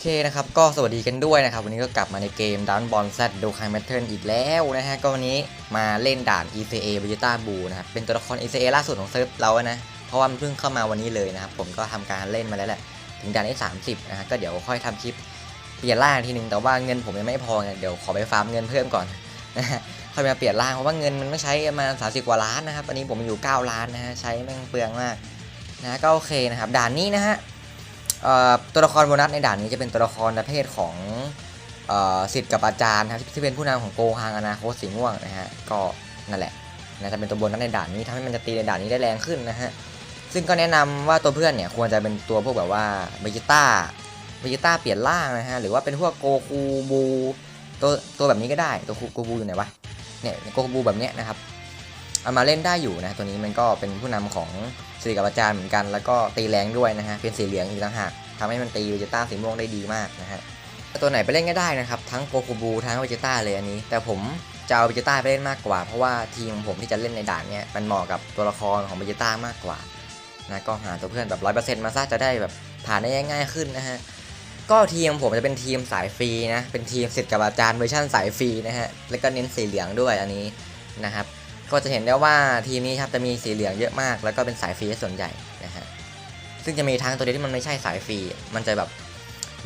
เคนะครับก็สวัสดีกันด้วยนะครับ วันนี้ก็กลับมาในเกมดันบอลแซดดูคายแมทเทิร์อีกแล้วนะฮะ ก็วันนี้มาเล่นด่าน ECA v e g e t a b u นะครับ เป็นตัวละคร ECA ล่าสุดของเซิร์ฟเรานะ เพราะว่ามันเพิ่งเข้ามาวันนี้เลยนะครับ ผมก็ทำการเล่นมาแล้วแหละ ถึงด่านที่30 นะฮะ ก็เดี๋ยวค่อยทำคลิปเปลี่ยนร่างทีนึง แต่ว่าเงินผมยังไม่พอเดี๋ยวขอไปฟาร์มเงินเพิ่มก่อนนะฮะค่อยมาเปลี่ยนร่างเพราะว่าเงินมันไม่ใช้มา 30 กว่าล้านนะครับตอนนี้ผมอยู่ 9 ล้านนะฮะ ใช้แม่งเปลืองมากนะก็โอเคนะครับด่านนี้นะฮะ ตัวละครโบนัสในด่านนี้จะเป็นตัวละครประเภทของสิทธิ์กับอาจารย์นะครับที่เป็นผู้นำของโกฮังอนาโคสีม่วงนะฮะก็นั่นแหละนะจะเป็นตัวโบนัสในด่านนี้ทำให้มันจะตีในด่านนี้ได้แรงขึ้นนะฮะซึ่งก็แนะนำว่าตัวเพื่อนเนี่ยควรจะเป็นตัวพวกแบบว่าเบจิต้าเบจิต้าเปลี่ยนร่างนะฮะหรือว่าเป็นพวกโกคูบูตัวตัวแบบนี้ก็ได้ตัวโกบูอยู่ไหนวะเนี่ยโกคูบูแบบเนี้ยนะครับ เอามาเล่นได้อยู่นะตัวนี้มันก็เป็นผู้นำของสีกับอาจารย์เหมือนกัน แล้วก็ตีแรงด้วยนะฮะเป็นสีเหลืองอีกต่างหากทำให้มันตีเวจิต้าสีม่วงได้ดีมากนะฮะตัวไหนไปเล่นก็ได้นะครับทั้งโกคูบูทั้งเวจิต้าเลยอันนี้ แต่ผมจะเอาเวจิต้าไปเล่นมากกว่า เพราะว่าทีมผมที่จะเล่นในด่านเนี้ยมันเหมาะกับตัวละครของเวจิต้ามากกว่านะก็หาตัวเพื่อนแบบร้อยเปอร์เซ็นต์มาซะจะได้แบบผ่านได้ง่ายขึ้นนะฮะก็ทีมผมจะเป็นทีมสายฟรีนะเป็นทีมสิทธิ์กับอาจารย์เวอร์ชันสายฟรีนะฮะแล้วก็เน้นสีเหลืองด้วยอันนี้นะครับ ก็จะเห็นได้ว่าทีมนี้ครับจะมีสีเหลืองเยอะมาก แล้วก็เป็นสายฟรีส่วนใหญ่นะฮะซึ่งจะมีทั้งตัวเดียวที่มันไม่ใช่สายฟรีมันจะแบบ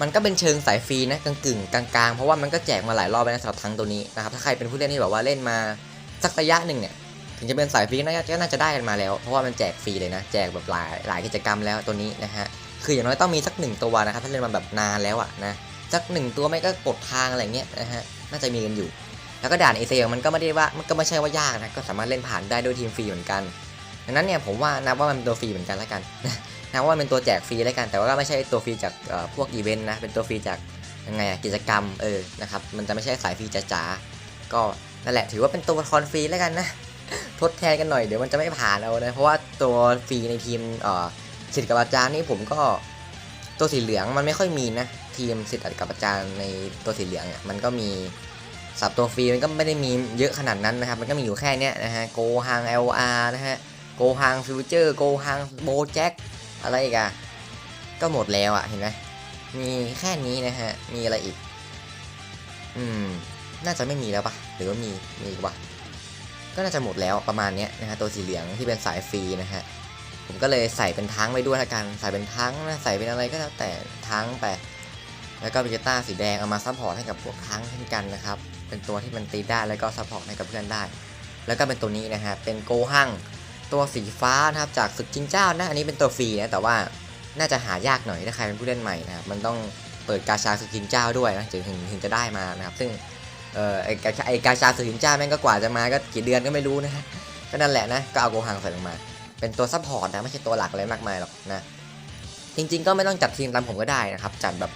มันก็เป็นเชิงสายฟรีนะกึ่งกึ่งๆกลางๆเพราะว่ามันก็แจกมาหลายรอบแล้วนะสำหรับทั้งตัวนี้นะครับถ้าใครเป็นผู้เล่นที่แบบว่าเล่นมาสักระยะหนึ่งเนี่ยถึงจะเป็นสายฟรีน่าจะก็น่าจะได้กันมาแล้ว เพราะว่ามันแจกฟรีเลยนะแจกแบบหลายหลายกิจกรรมแล้วตัวนี้นะฮะคืออย่างน้อยต้องมีสักหนึ่งตัวนะครับถ้าเล่นมาแบบนานแล้วอะนะสักหนึ่งตัวไม่ก็กดทางอะไรเงี้ยนะฮะน่าจะมีกันอยู่ แล้วก็ด่านเอเซียมันก็ไม่ได้ว่ามันก็ไม่ใช่ว่ายากนะก็สามารถเล่นผ่านได้ด้วยทีมฟรีเหมือนกัน ดังนั้นเนี่ยผมว่านับว่ามันเป็นตัวฟรีเหมือนกันแล้วกันนับว่าเป็นตัวแจกฟรีแล้วกัน แต่ว่าก็ไม่ใช่ตัวฟรีจากพวกอีเวนต์นะเป็นตัวฟรีจากยังไงกิจกรรมเออนะครับมันจะไม่ใช่สายฟรีจ๋าๆก็นั่นแหละถือว่าเป็นตัวละครฟรีแล้วกันนะทดแทนกันหน่อยเดี๋ยวมันจะไม่ผ่านเอานะเพราะว่าตัวฟรีในทีมสิทธิ์กับอาจารย์นี่ผมก็ตัวสีเหลืองมันไม่ค่อยมีนะทีมสิทธิ์กับอาจารย์ในตัวสีเหลืองเนี่ยมันก็มี สับตัวฟรีมันก็ไม่ได้มีเยอะขนาดนั้นนะครับ มันก็มีอยู่แค่นี้นะฮะโกฮัง LR นะฮะโกฮังฟิวเจอร์โกฮังโบแจ็คอะไรอีกอะก็หมดแล้วอะเห็นไหมมีแค่นี้นะฮะ มีอะไรอีก อืม น่าจะไม่มีแล้วปะหรือว่ามี มีอีกปะก็น่าจะหมดแล้วประมาณเนี้ยนะฮะตัวสีเหลืองที่เป็นสายฟรีนะฮะ ผมก็เลยใส่เป็นทั้งไว้ด้วยละกัน ใส่เป็นทั้งนะ ใส่เป็นอะไรก็แล้วแต่ทั้งไป แล้วก็เบจิต้าสีแดงเอามาซัพพอร์ตให้กับพวกทั้งเช่นกันนะครับ เป็นตัวที่มันตีได้แล้วก็ซัพพอร์ตให้กับเพื่อนได้ แล้วก็เป็นตัวนี้นะฮะเป็นโกหังตัวสีฟ้านะครับจากศึกจิงเจ้านะอันนี้เป็นตัวฟรีนะแต่ว่าน่าจะหายากหน่อยถ้าใครเป็นผู้เล่นใหม่นะครับมันต้องเปิดกาชาศึกจิงเจ้าด้วยนะถึงถึงจะได้มานะครับซึ่งเออไอกาชาไอกาชาศึกจิงเจ้าแม่งก็กว่าจะมาก็กี่เดือนก็ไม่รู้นะฮะก็นั่นแหละนะก็เอาโกหังใส่ลงมา เป็นตัวซัพพอร์ตนะไม่ใช่ตัวหลักอะไรมากมายหรอกนะจริงๆก็ไม่ต้องจัดทีมตามผมก็ได้นะครับจัดแบบ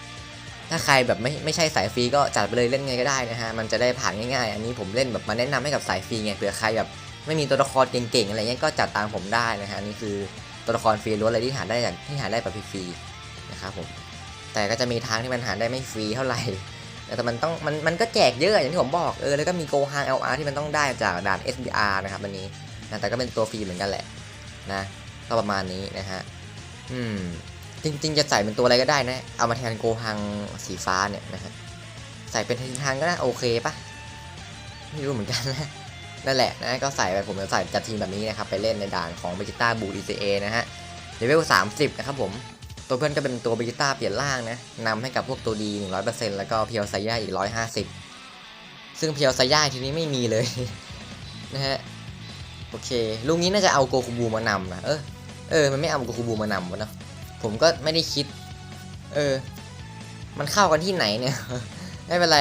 ถ้าใครแบบไม่ไม่ใช่สายฟรีก็จัดไปเลยเล่นไงก็ได้นะฮะมันจะได้ผ่านง่ายๆ อันนี้ผมเล่นแบบมาแนะนำให้กับสายฟรีไงเผื่อใครแบบไม่มีตัวละครเก่งๆอะไรเงี้ยก็จัดตามผมได้นะฮะนี่คือตัวละครฟรีล้วนเลยที่หาได้อย่างที่หาได้แบบฟรีๆนะครับผมแต่ก็จะมีทางที่มันหาได้ไม่ฟรีเท่าไหร่แต่มันต้องมันมันก็แจกเยอะอย่างที่ผมบอกเออแล้วก็มีโกฮัง LR ที่มันต้องได้จากด่าน SBR นะครับอันนี้นะแต่ก็เป็นตัวฟรีเหมือนกันแหละนะก็ประมาณนี้นะฮะอืม จริงๆ จะใส่เป็นตัวอะไรก็ได้นะ เอามาแทนโกฮังสีฟ้าเนี่ยนะฮะใส่เป็นทินทางก็ได้โอเคปะไม่รู้เหมือนกันนะนั่นแหละนะก็ใส่ไปผมจะใส่จัดทีมแบบนี้นะครับ ไปเล่นในด่านของเบจิต้าบู ECA นะฮะเลเวล30 นะครับผมตัวเพื่อนก็เป็นตัวเบจิต้าเปลี่ยนร่างนะนำให้กับพวกตัวดี 100%แล้วก็เพียวไซย่าอีก 150 ซึ่งเพียวไซย่าทีนี้ไม่มีเลยนะฮะโอเคลูกนี้น่าจะเอาโกคูบูมานำนะเออเออมันไม่เอาโกคูบูมานำวะเนอะ ผมก็ไม่ได้คิด เออ มันเข้ากันที่ไหนเนี่ย ไม่เป็นไร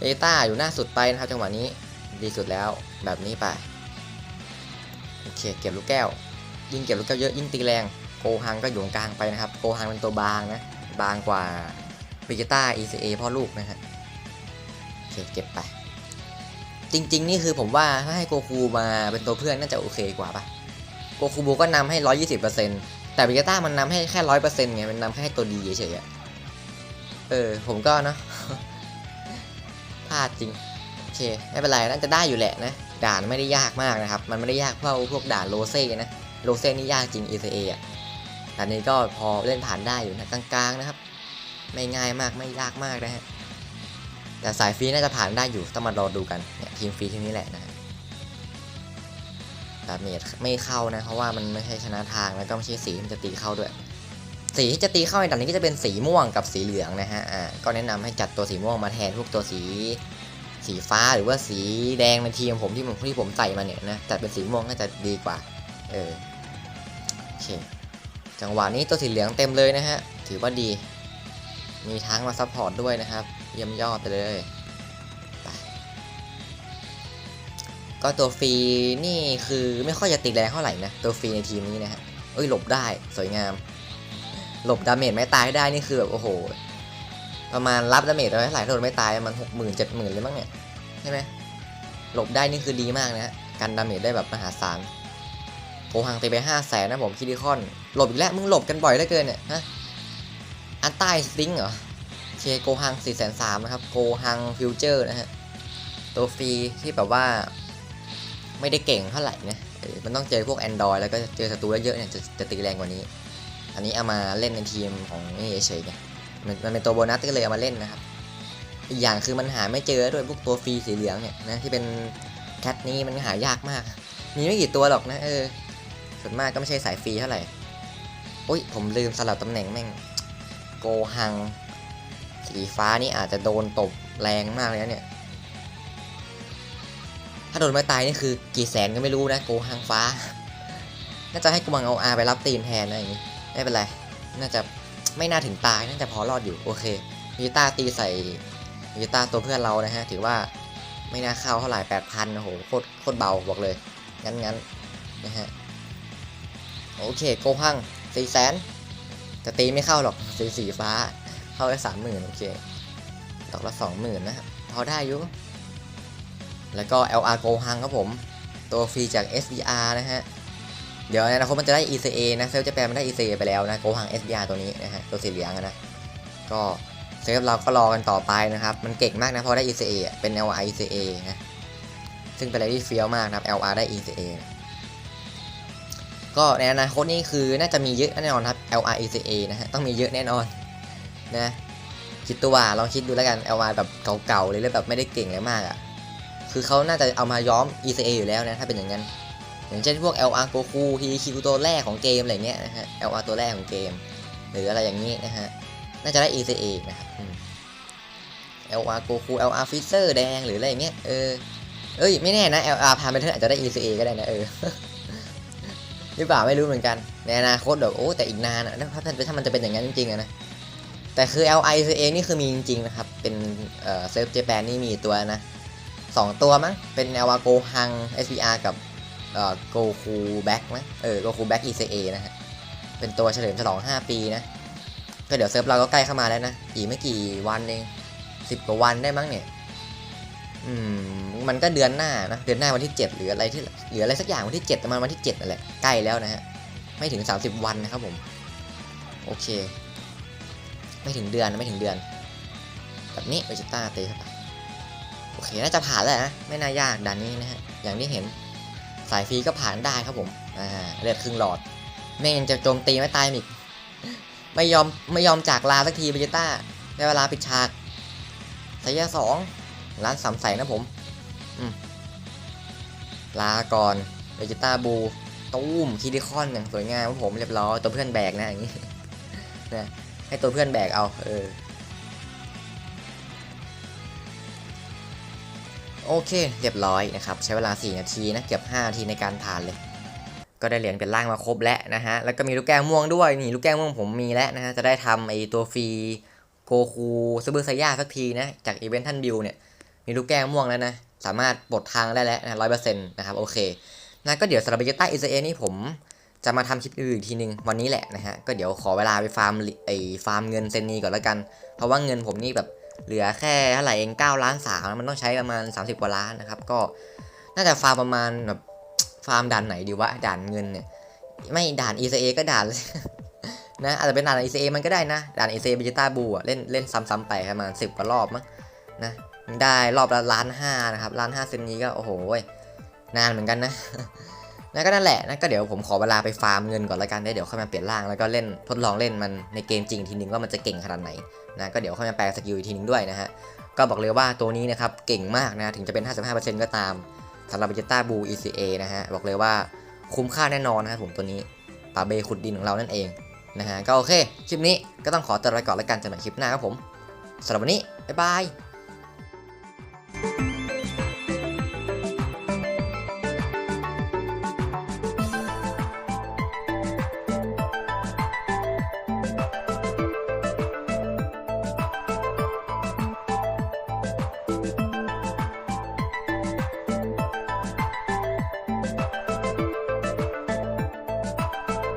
เอต้าอยู่หน้าสุดไปนะครับ จังหวะนี้ดีสุดแล้วแบบนี้ไปโอเคเก็บลูกแก้ว ยิ่งเก็บลูกแก้วเยอะยิ่งตีแรงโกฮังก็อยู่ตรงกลางไปนะครับโกฮังเป็นตัวบางนะบางกว่าวิจิต้า ECA พ่อลูกนะฮะโอเคเก็บไป จริง ๆ นี่คือผมว่าถ้าให้โกคูมาเป็นตัวเพื่อนน่าจะโอเคกว่าปะโกคูบูก็นำให้ 120% แต่วิจิต้ามันนำให้แค่100%ไง มันนำแค่ตัวดีเฉยๆอะเออ ผมก็เนาะพลาดจริง โอเค ไม่เป็นไร น่าจะได้อยู่แหละนะ ด่านไม่ได้ยากมากนะครับ มันไม่ได้ยากเท่าพวกด่านโรเซ่นะ โรเซ่นี่ยากจริง ECA อะด่านนี้ก็พอเล่นผ่านได้อยู่นะกลางๆนะครับ ไม่ง่ายมากไม่ยากมากนะฮะแต่สายฟรีน่าจะผ่านได้อยู่ต้องมารอดูกันเนี่ยทีมฟรีทีมนี้แหละนะ ดาเมจไม่เข้านะ เพราะว่ามันไม่ใช่ชนะทางแล้วก็ไม่ใช่สีที่มันจะตีเข้าด้วย สีที่จะตีเข้าในด่านนี้ก็จะเป็นสีม่วงกับสีเหลืองนะฮะอ่าก็แนะนำให้จัดตัวสีม่วงมาแทนพวกตัวสีสีฟ้าหรือว่าสีแดงในทีมผมที่ผมที่ผมใส่มาเนี่ยนะจัดเป็นสีม่วงก็จะดีกว่าเออโอเคจังหวะนี้ตัวสีเหลืองเต็มเลยนะฮะถือว่าดี มีทั้งมาซัพพอร์ตด้วยนะครับ เยี่ยมยอดไปเลย ก็ตัวฟรีนี่คือไม่ค่อยจะตีแรงเท่าไหร่นะ ตัวฟรีในทีมนี้นะฮะเอ้ยหลบได้สวยงาม หลบดาเมจไม่ตายได้นี่คือแบบโอ้โห ประมาณรับดาเมจเอาไว้เท่าไหร่ถ้าโดนไม่ตายมันหกหมื่นเจ็ดหมื่นเลยมั้งเนี่ยใช่ไหมหลบได้นี่คือดีมากนะฮะกันดาเมจได้แบบมหาศาลโกหังตีไปห้าแสนนะผมคิดิคอน หลบอีกแล้วมึงหลบกันบ่อยเหลือเกินเนี่ยฮะอันใต้สติงเหรอโอเคโกหังสี่แสนสามนะครับโกหังฟิวเจอร์นะฮะตัวฟรีที่แบบว่า ไม่ได้เก่งเท่าไหร่นะมันต้องเจอพวก Android แล้วก็เจอศัตรูเยอะๆเนี่ยจะจะตีแรงกว่านี้ อันนี้เอามาเล่นในทีมของนี่เฉยๆไงมันมันเป็นตัวโบนัสก็เลยเอามาเล่นนะครับ อีกอย่างคือมันหาไม่เจอด้วยพวกตัวฟรีสีเหลืองเนี่ยนะที่เป็นแคทนี้มันหายากมาก มีไม่กี่ตัวหรอกนะเออ ส่วนมากก็ไม่ใช่สายฟรีเท่าไหร่โอ้ยผมลืมสลับตำแหน่งแม่งโกหัง สีฟ้านี่อาจจะโดนตบแรงมากเลยนะเนี่ย ถ้าโดนไม่ตายนี่คือกี่แสนก็ไม่รู้นะโกหังฟ้า น่าจะให้กูมังเอาอาไปรับตีนแทนนะอย่างนี้ไม่เป็นไร น่าจะไม่น่าถึงตายน่าจะพอรอดอยู่โอเคมิต้าตีใส่มิต้าตัวเพื่อนเรานะฮะ ถือว่าไม่น่าเข้าเท่าไหร่แปดพันโอ้โหโคตรโคตรเบาบอกเลย งั้นงั้นนะฮะโอเคโกพังสี่แสนแต่ตีไม่เข้าหรอกสีสีฟ้า เข้าไปสามหมื่นโอเคดอกละสองหมื่นนะฮะพอได้อยู่ แล้วก็ LR โกฮังครับผม ตัวฟรีจาก SBR นะฮะ เดี๋ยวในอนาคตมันจะได้ ECA นะเซลจะแปลมันได้ ECA ไปแล้วนะโกหัง SBR ตัวนี้นะฮะ ตัวสีเหลืองนะ ก็เซฟเราก็รอกันต่อไปนะครับ มันเก่งมากนะเพราะได้ ECA เป็น LR ECA นะ ซึ่งเป็นอะไรที่เฟี้ยวมากนะครับ LR ได้ ECA นะก็ในอนาคตนี่คือน่าจะมีเยอะแน่นอนครับ LR ECA นะฮะ ต้องมีเยอะแน่นอนนะคิดตัวว่าลองคิดดูแล้วกัน LR แบบเก่าๆเลยแล้วแบบไม่ได้เก่งอะไรมากอะ่ะ คือเขาน่าจะเอามาย้อม ECA อยู่แล้วนะถ้าเป็นอย่างนั้น อย่างเช่นพวก LR Goku HQ ตัวแรกของเกมอะไรเงี้ยนะฮะ LR ตัวแรกของเกม หรืออะไรอย่างนี้นะฮะ น่าจะได้ ECA นะครับ LR Goku LR Freezer แดงหรืออะไรอย่างเงี้ยเออเอ้ยไม่แน่นะ LR พาไปเทอร์อาจจะได้ ECA ก็ได้นะเออหรือเปล่าไม่รู้เหมือนกันในอนาคตแบบโอ้แต่อีกนานอะถ้าถ้ามันจะเป็นอย่างนั้นจริงๆนะแต่คือ LR ECA นี่คือมีจริงๆนะครับ เป็นเอ่อเซิร์ฟเจแปนนี่มีตัวนะ สองตัวมั้งเป็น LR Gohan SBR กับเอ่อโกคูแบ็กนะเออโกคูแบ็ก ECA นะฮะเป็นตัวเฉลิมฉลอง 5 ปีนะ ก็เดี๋ยวเซิร์ฟเราก็ใกล้เข้ามาแล้วนะ อีกไม่กี่วันเองสิบกว่าวันได้มั้งเนี่ย อืม มันก็เดือนหน้านะ เดือนหน้าวันที่ 7 หรืออะไรที่หรืออะไรสักอย่างวันที่ 7 ประมาณวันที่7นั่นแหละ ใกล้แล้วนะฮะ ไม่ถึง 30 วันนะครับผม โอเค ไม่ถึงเดือนนะไม่ถึงเดือน แบบนี้เวจิต้าเตะเข้าไป โอเคน่าจะผ่านแล้วนะไม่น่ายากด่านนี้นะฮะอย่างที่เห็นสายฟรีก็ผ่านได้ครับผมอ่าเลือดครึ่งหลอดแม่งจะโจมตีไม่ตายอีกไม่ยอมไม่ยอมจากลาสักทีเบจิต้าได้เวลาปิดฉากสายสองร้านสามใสนะผมอืมลาก่อนเบจิต้าบูตู้มคิดิคอนอย่างสวยงามครับผมเรียบร้อยตัวเพื่อนแบกนะอย่างนี้นะให้ตัวเพื่อนแบกเอาเออ โอเค เรียบร้อยนะครับ ใช้เวลา 4 นาทีนะ เกือบ 5 นาทีในการผ่านเลย ก็ได้เหรียญเป็นร่างมาครบแล้วนะฮะ แล้วก็มีลูกแก้วม่วงด้วย นี่ลูกแก้วม่วงผมมีแล้วนะฮะ จะได้ทำไอตัวฟรีโกคูซูเปอร์ไซย่าสักทีนะ จากอีเวนต์ท่านบิวเนี่ย มีลูกแก้วม่วงแล้วนะ สามารถปลดทางได้แล้วนะร้อยเปอร์เซ็นต์นะครับ โอเคนะก็เดี๋ยวสำหรับเบต้าอิสเอนี่ผมจะมาทำคลิปอื่นอีกทีนึงวันนี้แหละนะฮะ ก็เดี๋ยวขอเวลาไปฟาร์มไอฟาร์มเงินเซนนีก่อนแล้วกัน เพราะว่าเงินผมนี่แบบ เหลือแค่เท่าไหร่เอง9ล้านสามมันต้องใช้ประมาณ 30กว่าล้านนะครับ ก็น่าจะฟาร์มประมาณแบบฟาร์มด่านไหนดีวะด่านเงินเนี่ย ไม่ด่าน ECA ก็ด่านเลยนะอาจจะเป็นด่าน ECA มันก็ได้นะด่าน ECA เบจิต้าบูอะเล่นเล่นซ้ำๆไปประมาณ10กว่ารอบมั้งนะได้รอบละล้านห้านะครับล้านห้าเซนนี้ก็โอ้โห นานเหมือนกันนะ นะก็นั่นแหละนะก็เดี๋ยวผมขอเวลาไปฟาร์มเงินก่อนละกันได้เดี๋ยวค่อยมาเปลี่ยนร่างแล้วก็เล่นทดลองเล่นมันในเกมจริงทีนึงว่ามันจะเก่งขนาดไหนนะก็เดี๋ยวค่อยมาแปลสกิลอีกทีนึงด้วยนะฮะก็บอกเลยว่าตัวนี้นะครับเก่งมากนะถึงจะเป็น 55%ก็ตามสำหรับ Vegeta Blue ECA นะฮะบอกเลยว่าคุ้มค่าแน่นอนนะครับผมตัวนี้ป่าเบขุดดินของเรานั่นเองนะฮะก็โอเค คลิปนี้ก็ต้องขอตัวไปก่อนแล้วกันจอกันใหม่คลิปหน้าครับผมสำหรับวันนี้บ๊ายบาย